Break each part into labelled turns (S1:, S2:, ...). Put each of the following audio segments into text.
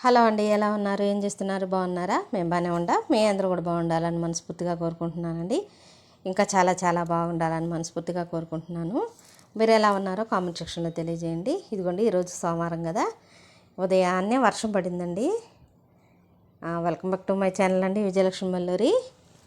S1: Hello అండి ఎలా ఉన్నారు? ఏం చేస్తున్నారు? బాగున్నారా? మేము బాగానే ఉండా. మీ అందరూ కూడా బాగుండాలని మనస్ఫూర్తిగా కోరుకుంటున్నానండి. ఇంకా చాలా చాలా బాగుండాలని మనస్ఫూర్తిగా కోరుకుంటున్నాను. మీరు ఎలా ఉన్నారో కామెంట్ సెక్షన్లో తెలియజేయండి. ఇదిగోండి ఈరోజు సోమవారం కదా. ఉదయాన్నే వర్షం పడిందండి. Welcome back to my channel అండి విజయలక్ష్మి మల్లూరి.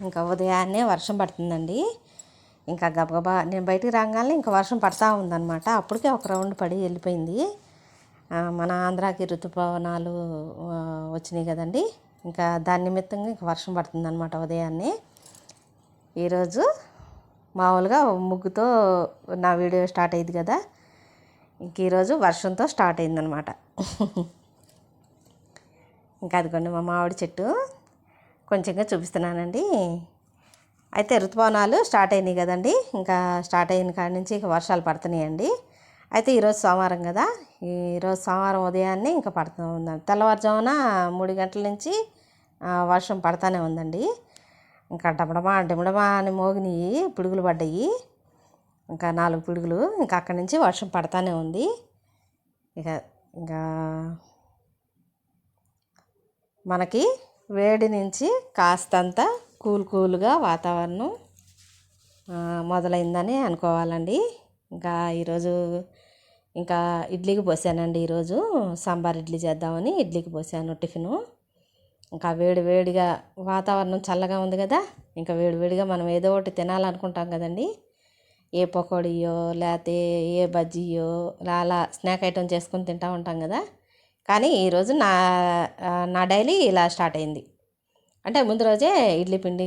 S1: ఇంకా ఉదయాన్నే వర్షం పడుతుందండి. ఇంకా గబగబా నేను బయటికి రాగానే ఇంకా వర్షం పడతా ఉందన్నమాట. అప్పటికే ఒక రౌండ్ పడి వెళ్ళిపోయింది. మన ఆంధ్రాకి ఋతుపవనాలు వచ్చినాయి కదండి. ఇంకా దాని నిమిత్తంగా ఇంకా వర్షం పడుతుంది అనమాట ఉదయాన్నే. ఈరోజు మామూలుగా ముగ్గుతో నా వీడియో స్టార్ట్ అయ్యింది కదా. ఇంక ఈరోజు వర్షంతో స్టార్ట్ అయిందనమాట ఇంకా అదిగోండి మా మామిడి చెట్టు కొంచెంగా చూపిస్తున్నానండి. అయితే ఋతుపవనాలు స్టార్ట్ అయినాయి కదండి. ఇంకా స్టార్ట్ అయిన కాడి నుంచి ఇక వర్షాలు పడుతున్నాయండి. అయితే ఈరోజు సోమవారం కదా. ఈరోజు సోమవారం ఉదయాన్నే ఇంకా పడుతూ ఉందండి తెల్లవారుజామున మూడు గంటల నుంచి వర్షం పడతానే ఉందండి. ఇంకా డమడమా డిమడమా అని మోగినాయి పిడుగులు పడ్డాయి. ఇంకా నాలుగు పిడుగులు ఇంకా అక్కడి నుంచి వర్షం పడతానే ఉంది. ఇక ఇంకా మనకి వేడి నుంచి కాస్తంత కూల్ కూల్గా వాతావరణం మొదలైందని అనుకోవాలండి. ఇంకా ఈరోజు ఇంకా ఇడ్లీకి పోసానండి ఈరోజు. సాంబార్ ఇడ్లీ చేద్దామని ఇడ్లీకి పోసాను టిఫిను. ఇంకా వేడి వేడిగా వాతావరణం చల్లగా ఉంది కదా ఇంకా వేడి వేడిగా మనం ఏదో ఒకటి తినాలనుకుంటాం కదండి. ఏ పకోడీయో లేకపోతే ఏ బజ్జీయో అలా స్నాక్ ఐటమ్ చేసుకొని తింటూ ఉంటాం కదా. కానీ ఈరోజు నా నా డైలీ ఇలా స్టార్ట్ అయింది. అంటే ముందు రోజే ఇడ్లీ పిండి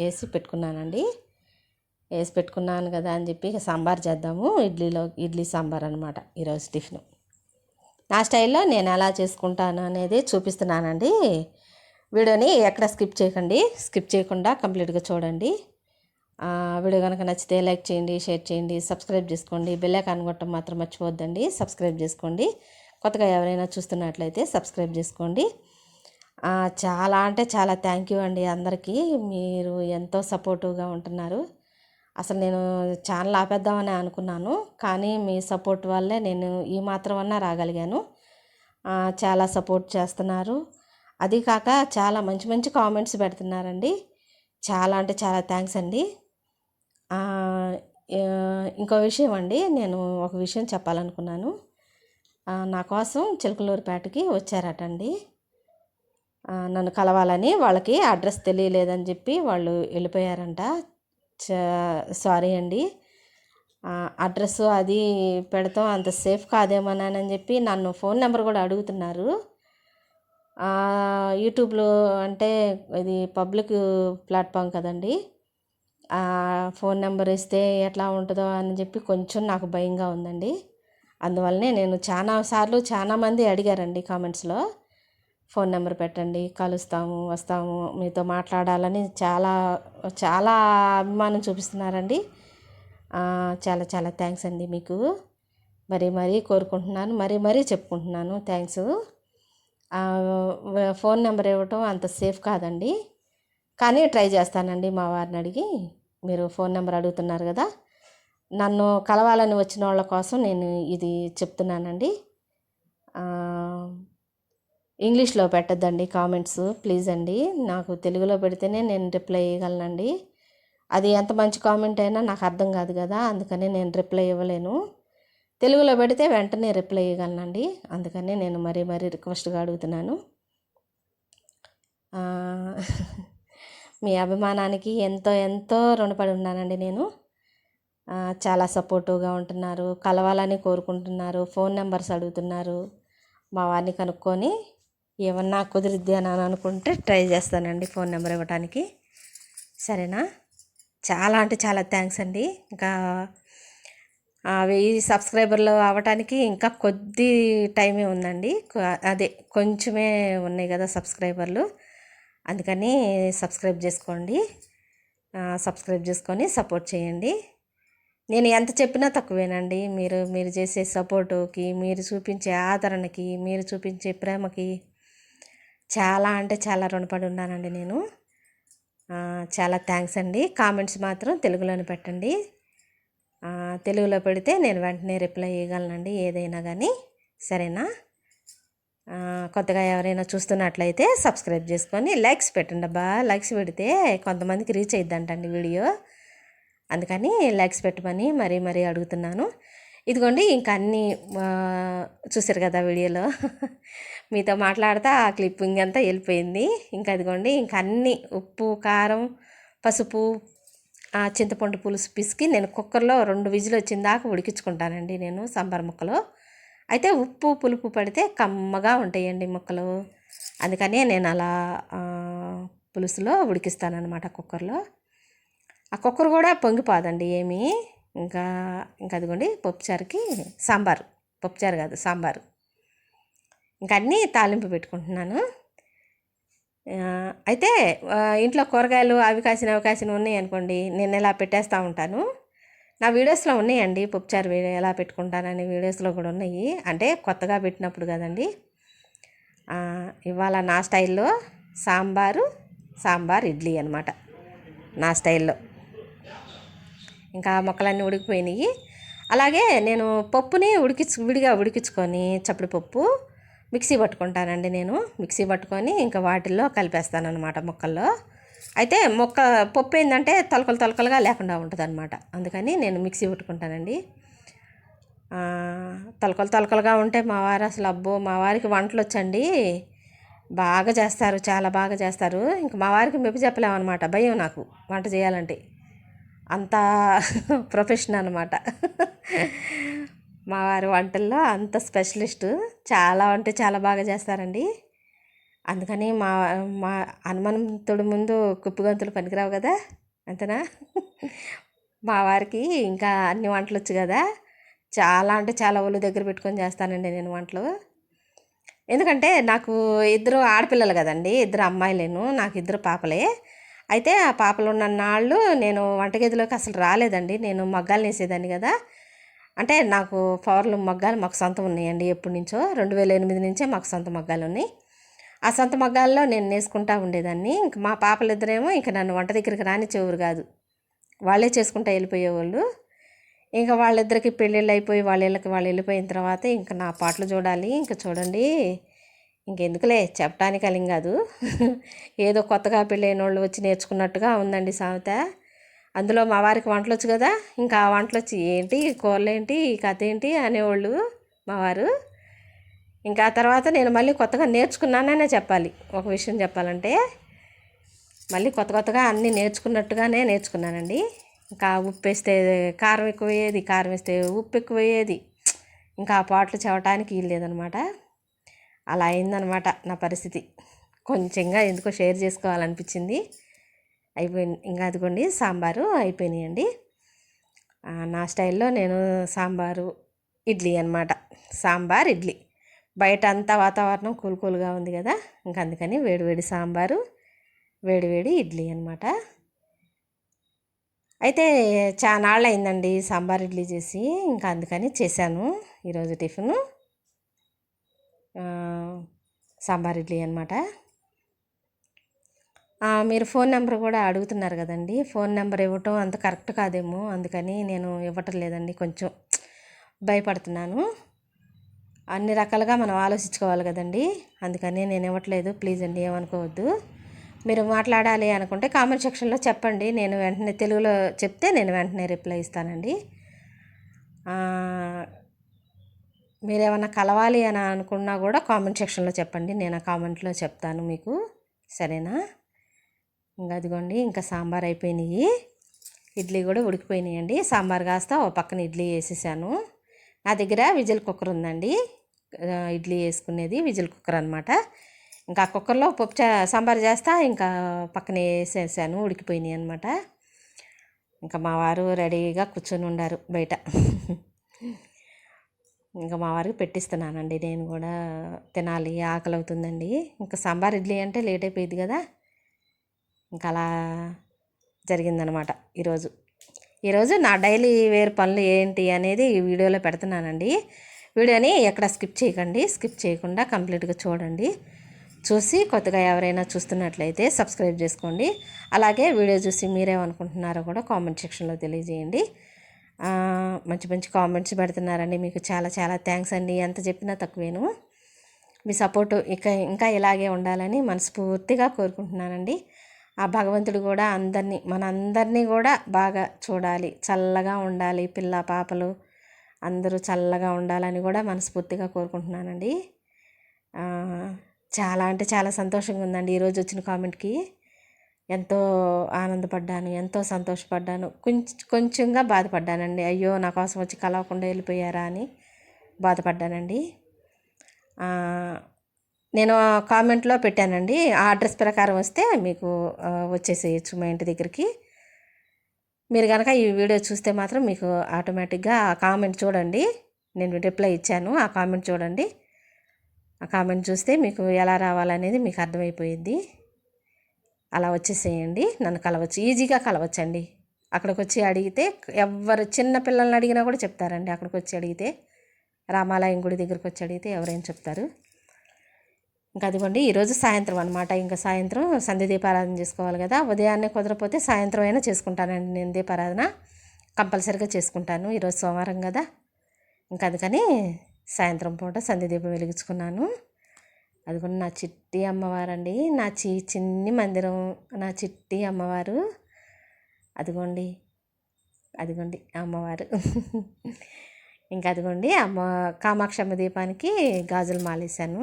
S1: వేసి పెట్టుకున్నానండి. వేసి పెట్టుకున్నాను కదా అని చెప్పి సాంబార్ చేద్దాము. ఇడ్లీలో ఇడ్లీ సాంబార్ అనమాట ఈరోజు టిఫిన్. నా స్టైల్లో నేను ఎలా చేసుకుంటాను అనేది చూపిస్తున్నానండి. వీడియోని ఎక్కడ స్కిప్ చేయకండి. స్కిప్ చేయకుండా కంప్లీట్గా చూడండి. వీడియో కనుక నచ్చితే లైక్ చేయండి షేర్ చేయండి సబ్స్క్రైబ్ చేసుకోండి. బెల్లైకాన్ ఐకాన్ కొట్టడం మాత్రం మర్చిపోద్దండి సబ్స్క్రైబ్ చేసుకోండి. కొత్తగా ఎవరైనా చూస్తున్నట్లయితే సబ్స్క్రైబ్ చేసుకోండి. చాలా అంటే చాలా థ్యాంక్ యూ అండి అందరికీ. మీరు ఎంతో సపోర్టివ్గా ఉంటున్నారు. అసలు నేను ఛానల్ ఆపేద్దామని అనుకున్నాను కానీ మీ సపోర్ట్ వల్లే నేను ఈ మాత్రం అన్నా రాగలిగాను చాలా సపోర్ట్ చేస్తున్నారు. అది కాక చాలా మంచి మంచి కామెంట్స్ పెడుతున్నారండి. చాలా అంటే చాలా థ్యాంక్స్ అండి. ఇంకో విషయం అండి నేను ఒక విషయం చెప్పాలనుకున్నాను. నా కోసం చిలకలూరిపేటకి వచ్చారటండి. నన్ను కలవాలని వాళ్ళకి అడ్రస్ తెలియలేదని చెప్పి వాళ్ళు వెళ్ళిపోయారంట. సారీ అండి. అడ్రస్ అది పెడతాం అంత సేఫ్ కాదేమోనని చెప్పి నన్ను ఫోన్ నెంబర్ కూడా అడుగుతున్నారు. యూట్యూబ్లో అంటే ఇది పబ్లిక్ ప్లాట్ఫామ్ కదండి. ఫోన్ నెంబర్ ఇస్తే ఎట్లా ఉంటుందో అని చెప్పి కొంచెం నాకు భయంగా ఉందండి. అందువల్లనే నేను చాలా సార్లు చాలా మంది అడిగారండి కామెంట్స్లో. ఫోన్ నెంబర్ పెట్టండి కలుస్తాము వస్తాము మీతో మాట్లాడాలని చాలా చాలా అభిమానం చూపిస్తున్నారండి. చాలా చాలా థ్యాంక్స్ అండి మీకు. మరీ మరీ కోరుకుంటున్నాను మరీ మరీ చెప్పుకుంటున్నాను. థ్యాంక్స్. ఫోన్ నెంబర్ ఇవ్వటం అంత సేఫ్ కాదండి. కానీ ట్రై చేస్తానండి మా వారిని అడిగి. మీరు ఫోన్ నెంబర్ అడుగుతున్నారు కదా. నన్ను కలవాలని వచ్చిన వాళ్ళ కోసం నేను ఇది చెప్తున్నానండి. ఇంగ్లీష్లో పెట్టద్దండి కామెంట్స్ ప్లీజ్ అండి. నాకు తెలుగులో పెడితేనే నేను రిప్లై ఇవ్వగలనండి అది ఎంత మంచి కామెంట్ అయినా నాకు అర్థం కాదు కదా అందుకని నేను రిప్లై ఇవ్వలేను. తెలుగులో పెడితే వెంటనే రిప్లై ఇవ్వగలనండి అందుకని నేను మరీ మరీ రిక్వెస్ట్గా అడుగుతున్నాను. మీ అభిమానానికి ఎంతో ఎంతో రుణపడి ఉన్నానండి నేను. చాలా సపోర్టివ్గా ఉంటున్నారు కలవాలని కోరుకుంటున్నారు ఫోన్ నెంబర్స్ అడుగుతున్నారు మా వారిని కనుక్కొని ఏమన్నా కుదిరిద్ది అని అనుకుంటే ట్రై చేస్తానండి ఫోన్ నెంబర్ ఇవ్వడానికి సరేనా? చాలా అంటే చాలా థ్యాంక్స్ అండి. ఇంకా వెయ్యి సబ్స్క్రైబర్లు అవ్వటానికి ఇంకా కొద్ది టైమే ఉందండి. అదే కొంచెమే ఉన్నాయి కదా సబ్స్క్రైబర్లు. అందుకని సబ్స్క్రైబ్ చేసుకోండి. సబ్స్క్రైబ్ చేసుకొని సపోర్ట్ చేయండి. నేను ఎంత చెప్పినా తక్కువేనండి. మీరు మీరు చేసే సపోర్టుకి మీరు చూపించే ఆదరణకి మీరు చూపించే ప్రేమకి చాలా అంటే చాలా రుణపడి ఉన్నానండి నేను. చాలా థ్యాంక్స్ అండి. కామెంట్స్ మాత్రం తెలుగులోనే పెట్టండి. తెలుగులో పెడితే నేను వెంటనే రిప్లై ఇవ్వగలనండి ఏదైనా కానీ సరేనా? కొత్తగా ఎవరైనా చూస్తున్నట్లయితే సబ్స్క్రైబ్ చేసుకొని లైక్స్ పెట్టండి అబ్బా. లైక్స్ పెడితే కొంతమందికి రీచ్ అయిద్దంటండి వీడియో. అందుకని లైక్స్ పెట్టమని మరీ మరీ అడుగుతున్నాను. ఇదిగోండి ఇంకా అన్నీ చూసారు కదా వీడియోలో. మీతో మాట్లాడుతా ఆ క్లిప్పింగ్ అంతా వెళ్ళిపోయింది. ఇంకా అదిగోండి ఇంకా అన్నీ ఉప్పు కారం పసుపు ఆ, చింతపండు పులుసు పిసికి నేను కుక్కర్లో రెండు విజిల్ వచ్చిన దాకా ఉడికించుకుంటానండి నేను సాంబార్ ముక్కలు. అయితే ఉప్పు పులుపు పడితే కమ్మగా ఉంటాయండి ముక్కలు. అందుకనే నేను అలా పులుసులో ఉడికిస్తానన్నమాట కుక్కర్లో. ఆ కుక్కర్ కూడా పొంగిపోదండి ఏమీ. ఇంకా ఇంకా అదిగోండి పప్పుచారుకి సాంబారు. పప్పుచారు కాదు సాంబారు. ఇంకా అన్నీ తాలింపు పెట్టుకుంటున్నాను. అయితే ఇంట్లో కూరగాయలు అవి కాసిన అవి కాసిన ఉన్నాయి అనుకోండి నేను ఇలా పెట్టేస్తూ ఉంటాను. నా వీడియోస్లో ఉన్నాయండి పప్పుచారు ఎలా పెట్టుకుంటానని వీడియోస్లో కూడా ఉన్నాయి. అంటే కొత్తగా పెట్టినప్పుడు కదండి. ఇవాళ నా స్టైల్లో సాంబారు సాంబార్ ఇడ్లీ అనమాట నా స్టైల్లో. ఇంకా మొక్కలన్నీ ఉడికిపోయినాయి. అలాగే నేను పప్పుని ఉడికించు విడిగా ఉడికించుకొని చప్పుడు పప్పు మిక్సీ పట్టుకుంటానండి నేను. మిక్సీ పట్టుకొని ఇంకా వాటిల్లో కలిపేస్తాను అనమాట మొక్కల్లో. అయితే మొక్క పప్పు ఏంటంటే తొలకలు తొలకలుగా లేకుండా ఉంటుంది అనమాట అందుకని నేను మిక్సీ పట్టుకుంటానండి. తలకలు తొలకలు తొలకలుగా ఉంటే మా వారు అసలు అబ్బో మా వారికి వంటలు వచ్చండి. బాగా చేస్తారు చాలా బాగా చేస్తారు. ఇంకా మా వారికి మెప్పి చెప్పలేమన్నమాట. భయం నాకు వంట చేయాలంటే. అంత ప్రొఫెషన్ అనమాట మా వారి వంటల్లో అంత స్పెషలిస్ట్. చాలా అంటే చాలా బాగా చేస్తారండి. అందుకని మా మా హనుమంతుడి ముందు కుప్పిగంతులు పనికిరావు కదా అంతేనా? మా వారికి ఇంకా అన్ని వంటలు వచ్చు కదా. చాలా అంటే చాలా ఒళ్ళు దగ్గర పెట్టుకొని చేస్తానండి నేను వంటలు. ఎందుకంటే నాకు ఇద్దరు ఆడపిల్లలు కదండి ఇద్దరు అమ్మాయిలేను నాకు ఇద్దరు పాపలే. అయితే ఆ పాపలు ఉన్న నాళ్ళు నేను వంటగదిలోకి అసలు రాలేదండి. నేను మగ్గాలు నేసేదాన్ని కదా. అంటే నాకు పవర్లు మగ్గాలు మాకు సొంతం ఉన్నాయండి ఎప్పటి నుంచో. రెండు వేల ఎనిమిది నుంచే మాకు సొంత మగ్గాలు ఉన్నాయి. ఆ సొంత మగ్గాల్లో నేను నేసుకుంటా ఉండేదాన్ని. ఇంక మా పాపలు ఇద్దరేమో ఇంక నన్ను వంట దగ్గరికి రానిచ్చేవారు కాదు. వాళ్ళే చేసుకుంటా వెళ్ళిపోయేవాళ్ళు. ఇంకా వాళ్ళిద్దరికి పెళ్ళిళ్ళు అయిపోయి వాళ్ళ ఇళ్ళకి వాళ్ళు వెళ్ళిపోయిన తర్వాత ఇంకా నా పాటలు చూడాలి. ఇంకా చూడండి ఇంకెందుకులే చెప్పడానికి అలిం కాదు. ఏదో కొత్తగా పెళ్ళైన వాళ్ళు వచ్చి నేర్చుకున్నట్టుగా ఉందండి సామెత. అందులో మా వారికి వంటలు వచ్చు కదా ఇంకా ఆ వంటలు వచ్చి ఏంటి ఈ కూరలు ఏంటి ఈ కథ ఏంటి అనేవాళ్ళు మా వారు. ఇంకా ఆ తర్వాత నేను మళ్ళీ కొత్తగా నేర్చుకున్నాననే చెప్పాలి. ఒక విషయం చెప్పాలంటే మళ్ళీ కొత్త కొత్తగా అన్నీ నేర్చుకున్నట్టుగానే నేర్చుకున్నానండి. ఇంకా ఉప్పు వేస్తే కారం ఎక్కువయ్యేది కారం వేస్తే ఉప్పు ఎక్కువయ్యేది ఇంకా ఆ పాటలు చెప్పడానికి వీల్లేదనమాట. అలా అయిందనమాట నా పరిస్థితి. కొంచెంగా ఎందుకో షేర్ చేసుకోవాలనిపించింది. అయిపోయింది ఇంకా అదిగోండి సాంబారు అయిపోయినాయండి. నా స్టైల్లో నేను సాంబారు ఇడ్లీ అనమాట సాంబార్ ఇడ్లీ. బయట అంతా వాతావరణం కూల్ కూల్గా ఉంది కదా ఇంక అందుకని వేడివేడి సాంబారు వేడివేడి ఇడ్లీ అనమాట అయితే చాలా అయిందండి సాంబార్ ఇడ్లీ చేసి ఇంకా అందుకని చేశాను ఈరోజు టిఫిన్. సాంబార్ ఇడ్లీ అనమాట మీరు ఫోన్ నెంబర్ కూడా అడుగుతున్నారు కదండి. ఫోన్ నెంబర్ ఇవ్వటం అంత కరెక్ట్ కాదేమో. అందుకని నేను ఇవ్వటం లేదండి. కొంచెం భయపడుతున్నాను. అన్ని రకాలుగా మనం ఆలోచించుకోవాలి కదండి. అందుకని నేను ఇవ్వట్లేదు. ప్లీజ్ అండి ఏమనుకోవద్దు. మీరు మాట్లాడాలి అనుకుంటే కామెంట్ సెక్షన్లో చెప్పండి. నేను వెంటనే తెలుగులో చెప్తే నేను వెంటనే రిప్లై ఇస్తానండి. మీరు ఏమైనా కలవాలి అని అనుకున్నా కూడా కామెంట్ సెక్షన్లో చెప్పండి. నేను ఆ కామెంట్లో చెప్తాను మీకు. సరేనా? ఇంకా అదిగోండి ఇంకా సాంబార్ అయిపోయినాయి. ఇడ్లీ కూడా ఉడికిపోయినాయండి. సాంబార్ కాస్త ఓ పక్కన ఇడ్లీ వేసేసాను. నా దగ్గర విజిల్ కుక్కర్ ఉందండి. ఇడ్లీ వేసుకునేది విజిల్ కుక్కర్ అనమాట ఇంకా కుక్కర్లో పప్పు సాంబార్ చేస్తా ఇంకా పక్కన వేసేసాను. ఉడికిపోయినాయి అనమాట ఇంకా మా వారు రెడీగా కూర్చొని ఉండారు బయట. ఇంకా మా వారికి పెట్టిస్తున్నానండి. నేను కూడా తినాలి ఆకలి అవుతుందండి ఇంకా సాంబార్ ఇడ్లీ అంటే లేట్ అయిపోయింది కదా. ఇంకా అలా జరిగిందనమాట ఈరోజు. ఈరోజు నా డైలీ వేరు పనులు ఏంటి అనేది ఈ వీడియోలో పెడుతున్నానండి. వీడియోని ఎక్కడ స్కిప్ చేయకండి. స్కిప్ చేయకుండా కంప్లీట్గా చూడండి. చూసి కొత్తగా ఎవరైనా చూస్తున్నట్లయితే సబ్స్క్రైబ్ చేసుకోండి. అలాగే వీడియో చూసి మీరేమనుకుంటున్నారో కూడా కామెంట్ సెక్షన్లో తెలియజేయండి. మంచి మంచి కామెంట్స్ పెడుతున్నారండి. మీకు చాలా చాలా థ్యాంక్స్ అండి. ఎంత చెప్పినా తక్కువేను. మీ సపోర్ట్ ఇక ఇంకా ఇలాగే ఉండాలని మనస్ఫూర్తిగా కోరుకుంటున్నానండి. ఆ భగవంతుడు కూడా అందరినీ మనందరినీ కూడా బాగా చూడాలి. చల్లగా ఉండాలి పిల్ల పాపలు. అందరూ చల్లగా ఉండాలని కూడా మనస్ఫూర్తిగా కోరుకుంటున్నానండి. చాలా అంటే చాలా సంతోషంగా ఉందండి ఈరోజు వచ్చిన కామెంట్కి ఎంతో ఆనందపడ్డాను ఎంతో సంతోషపడ్డాను. కొంచెం కొంచెంగా బాధపడ్డానండి. అయ్యో నా కోసం వచ్చి కలవకుండా వెళ్ళిపోయారా అని బాధపడ్డానండి. ఆ, నేను కామెంట్లో పెట్టానండి. ఆ అడ్రస్ ప్రకారం వస్తే మీకు వచ్చేసేయచ్చు మా ఇంటి దగ్గరికి. మీరు కనుక ఈ వీడియో చూస్తే మాత్రం మీకు ఆటోమేటిక్గా ఆ కామెంట్ చూడండి. నేను రిప్లై ఇచ్చాను. ఆ కామెంట్ చూడండి. ఆ కామెంట్ చూస్తే మీకు ఎలా రావాలనేది మీకు అర్థమైపోయింది. అలా వచ్చేసేయండి. నన్ను కలవచ్చు. ఈజీగా కలవచ్చండి. అక్కడికి వచ్చి అడిగితే ఎవరు చిన్న పిల్లల్ని అడిగినా కూడా చెప్తారండి. అక్కడికి వచ్చి అడిగితే రామాలయం గుడి దగ్గరికి వచ్చి అడిగితే ఎవరైనా చెప్తారు. ఇంకా అదిగోండి ఈరోజు సాయంత్రం అనమాట ఇంకా సాయంత్రం సంధ్య దీపారాధన చేసుకోవాలి కదా. ఉదయాన్నే కుదరపోతే సాయంత్రం అయినా చేసుకుంటానండి నేను దీపారాధన. కంపల్సరీగా చేసుకుంటాను. ఈరోజు సోమవారం కదా. ఇంకా అందుకని సాయంత్రం పూట సంధ్య దీపం వెలిగించుకున్నాను. అదిగోండి నా చిట్టి అమ్మవారండి. నా చి చిన్ని మందిరం నా చిట్టి అమ్మవారు. అదిగోండి. అదిగోండి అమ్మవారు. ఇంకా అదిగోండి అమ్మ కామాక్షమ్మ దీపానికి గాజులు మాలేశాను.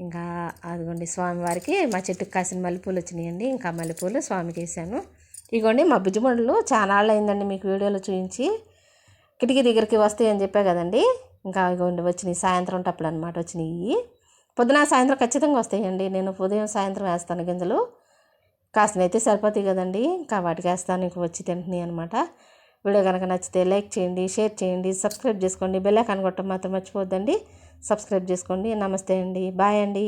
S1: ఇంకా అదిగోండి స్వామివారికి మా చెట్టుకు కాసిన మల్లెపూలు వచ్చినాయండి. ఇంకా మల్లెపూలు స్వామికి వేసాను ఇగోండి మా బుజ్జిమండలు చాలా అయిందండి మీకు వీడియోలో చూపించి కిటికీ దగ్గరికి వస్తాయని చెప్పే చెప్పా కదండి. ఇంకా ఇగోండి వచ్చినాయి. సాయంత్రం టప్పులు అనమాట వచ్చినాయి. పొద్దున సాయంత్రం ఖచ్చితంగా వస్తాయండి. నేను ఉదయం సాయంత్రం వేస్తాను గింజలు. కాసిన అయితే సరిపోతాయి కదండి. ఇంకా వాటికి వేస్తాను. ఇంక వచ్చి తింటున్నాయి అనమాట వీడియో కనుక నచ్చితే లైక్ చేయండి షేర్ చేయండి సబ్స్క్రైబ్ చేసుకోండి. బెల్ ఐకాన్ కొట్టడం మాత్రం మర్చిపోద్దండి సబ్స్క్రైబ్ చేసుకోండి. నమస్తే అండి. బాయ్ అండి.